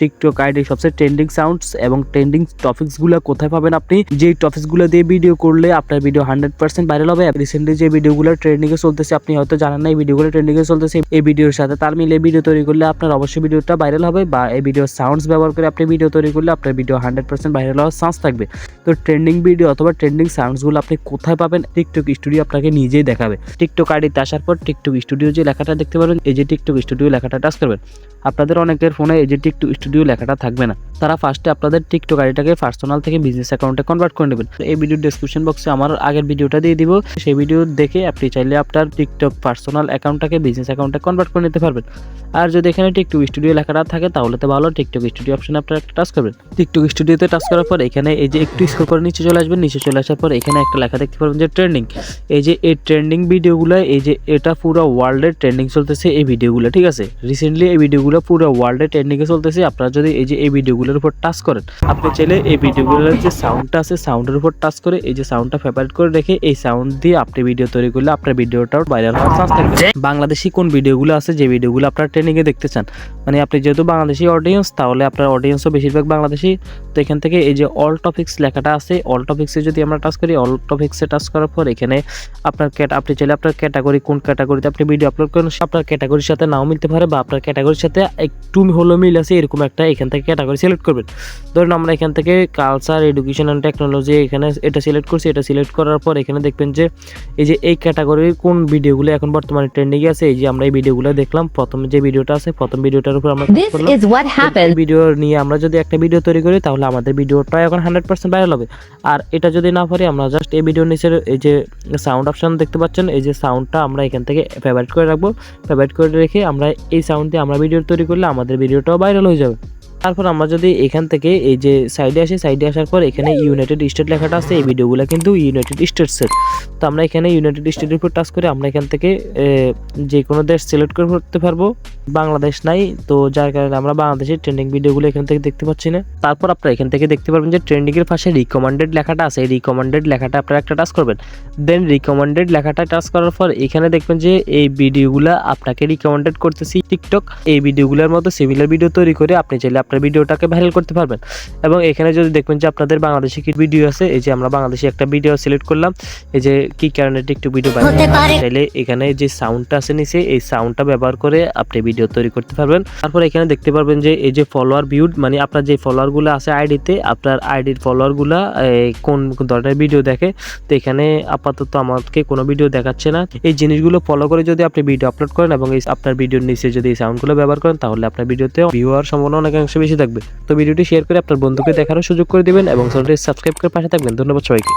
TikTok আইডির সবচেয়ে trending sounds এবং ট্রেন্ডিং টপিকসগুলো কোথায় পাবেন আপনি? যে টপিকসগুলো দিয়ে ভিডিও করলে আপনার ভিডিও হান্ড্রেড পার্সেন্ট ভাইরাল হবে। রিসেন্টলি যে ভিডিওগুলো ট্রেন্ডিংয়ে চলতেছে, আপনি হয়তো জানেন না, এই ভিডিওগুলো ট্রেন্ডিংয়ে চলতেছে। এই ভিডিওর সাথে তাল মিলিয়ে ভিডিও তৈরি করলে আপনার অবশ্যই ভিডিওটা ভাইরাল হবে বা এই ভিডিও সাউন্ডস ব্যবহার করে আপনি ভিডিও তৈরি করলে আপনার ভিডিও হান্ড্রেড পার্সেন্ট ভাইরাল হওয়ার চান্স থাকবে। তো ট্রেন্ডিং ভিডিও অথবা ট্রেন্ডিং সাউন্ডসগুলো আপনি কোথায় পাবেন? টিকটক স্টুডিও আপনাকে নিজেই দেখাবে। টিকটক আইডিতে আসার পর টিকটক স্টুডিও যে লেখাটা দেখতে পারবেন, এই যে টিকটক স্টুডিও লেখাটা টাচ করবেন। আপনাদের অনেকের ফোনে এই যে টিকটক স্টুডিও লেখাটা থাকবে না। তারা ফার্স্টে আপনাদের টিকটক আইডিটাকে পার্সোনাল থেকে বিজনেস অ্যাকাউন্টে কনভার্ট করে নেবেন। এই ভিডিও ডিসক্রিপশন বক্সে আমার আগের ভিডিওটা দিয়ে দিব। সেই ভিডিও দেখে আপনি চাইলে আপনার টিকটক পার্সোনাল অ্যাকাউন্টটাকে বিজনেস অ্যাকাউন্টে কনভার্ট করে নিতে পারবেন। আর যদি এখানে টিকটক স্টুডিও লেখাটা থাকে, তাহলে তো ভালো টিকটক স্টুডিও অপশনে আপনারা একটা টাচ করবেন। টিকটক স্টুডিওতে টাচ করার পর এখানে এই যে একটু স্ক্রল করে নিচে চলে আসবেন। নিচে চলে আসার পর এখানে একটা লেখা দেখতে পারবেন যে ট্রেন্ডিং এই যে এই ট্রেন্ডিং ভিডিওগুলো এই যে এটা পুরো ওয়ার্ল্ডে ট্রেন্ডিং চলতেছে এই ভিডিওগুলো ঠিক আছে? রিসেন্টলি এই ভিডিওগুলো পুরো ওয়ার্ল্ডে ট্রেন্ডিংয়ে চলতেছে। আপনারা যদি এই যে এই ভিডিওগুলোর উপর টাচ করেন। আপনি চাইলে এই ভিডিওগুলোর যে সাউন্ডটা আছে সাউন্ডের উপর টাচ করে এই যে সাউন্ডটা ফেভারিট করে রেখে এই সাউন্ড দিয়ে আপনি ভিডিও তৈরি করলে আপনার ভিডিওটাও ভাইরাল হওয়ার চান্স থাকবে। বাংলাদেশি কোন ভিডিওগুলো আছে, যে ভিডিওগুলো আপনার ট্রেন্ডিংয়ে দেখতে চান? মানে আপনি যেহেতু বাংলাদেশি অডিয়েন্স তাহলে আপনার অডিয়েন্সও বেশিরভাগ বাংলাদেশি। তো এখান থেকে এই যে অল টপিক্স লেখাটা আছে অল টপিক্সে যদি আমরা টাচ করি অল টপিক্সে টাচ করার পর এখানে আপনার আপনি চাইলে আপনার ক্যাটাগরি কোন ক্যাটাগরিতে আপনি ভিডিও আপলোড করেন, আপনার ক্যাটাগরির সাথে নাও মিলতে পারে বা আপনার ক্যাটাগরির সাথে একটু হলো মিল আছে, এরকম একটা এখান থেকে ক্যাটাগরি সিলেক্ট করবেন। ধরুন আমরা এখান থেকে কালচার এডুকেশন অ্যান্ড টেকনোলজি এখানে এটা সিলেক্ট করছি এটা সিলেক্ট করার পর এখানে দেখবেন যে এই যে এই ক্যাটাগরির কোন ভিডিওগুলো এখন বর্তমানে ট্রেন্ডিংয়ে আছে এই যে আমরা এই ভিডিওগুলো দেখলাম প্রথম যে ভিডিওটা আছে প্রথম ভিডিওটার উপর আমরা ভিডিও নিয়ে আমরা যদি একটা ভিডিও তৈরি করি তাহলে আমাদের ভিডিওটা এখন হান্ড্রেড পার্সেন্ট ভাইরাল হবে। আর এটা যদি না পারি আমরা জাস্ট এই ভিডিওর নিচের এই যে সাউন্ড অপশন দেখতে পাচ্ছেন এই যে সাউন্ডটা আমরা এখান থেকে ফেভারিট করে রাখব। ফেভারিট করে রেখে আমরা এই সাউন্ড দিয়ে আমরা ভিডিও তৈরি করলে আমাদের ভিডিওটাও ভাইরাল হয়ে যাবে। তারপর আমরা যদি এখান থেকে এই যে সাইডে আসি সাইডে আসার পর এখানে ইউনাইটেড স্টেট লেখাটা আছে, এই ভিডিওগুলো কিন্তু ইউনাইটেড স্টেটসের তো আমরা এখানে ইউনাইটেড স্টেটের উপর টাচ করে আমরা এখান থেকে যে কোনো দেশ সিলেক্ট করে করতে পারব। বাংলাদেশ নাই, তো যার কারণে আমরা বাংলাদেশের ট্রেন্ডিং ভিডিওগুলো এখান থেকে দেখতে পাচ্ছি না। তারপর আপনারা এখান থেকে দেখতে পারবেন যে ট্রেন্ডিংয়ের পাশে রিকমেন্ডেড লেখাটা আছে। এই রিকমেন্ডেড লেখাটা আপনারা একটা টাচ করবেন। দেন রিকমেন্ডেড লেখাটা টাচ করার পর এখানে দেখবেন যে এই ভিডিওগুলো আপনাকে রিকমেন্ডেড করতেছি টিকটক এই ভিডিওগুলোর মতো সিমিলার ভিডিও তৈরি করে আপনি চাইলে আপনার ভিডিওটাকে ভাইরাল করতে পারবেন। এবং এখানে যদি দেখবেন যে আপনাদের বাংলাদেশি কি ভিডিও আছে এই যে আমরা বাংলাদেশি একটা ভিডিও সিলেক্ট করলাম এই যে কি কারণে একটু ভিডিও। চাইলে এখানে যে সাউন্ডটা আছে নিচে এই সাউন্ডটা ব্যবহার করে আপনি ভিডিও তৈরি করতে পারবেন। তারপর এখানে দেখতে পারবেন যে এই যে ফলোয়ার ভিউড মানে আপনার যে ফলোয়ারগুলো আছে আইডিতে আপনার আইডির ফলোয়ারগুলা কোন ধরনের ভিডিও দেখে তো এখানে আপাতত আমাকে কোনো ভিডিও দেখাচ্ছে না। এই জিনিসগুলো ফলো করে যদি আপনি ভিডিও আপলোড করেন এবং এই আপনার ভিডিওর নিচে যদি এই সাউন্ডগুলো ব্যবহার করেন তাহলে আপনার ভিডিওতে ভিউ হওয়ার সম্ভাবনা অনেকাংশে বেশি থাকবে। তো ভিডিওটি শেয়ার করে আপনার বন্ধুকে দেখারও সুযোগ করে দেবেন এবং চ্যানেলটি সাবস্ক্রাইব করে পাশে থাকবেন। ধন্যবাদ সবাইকে।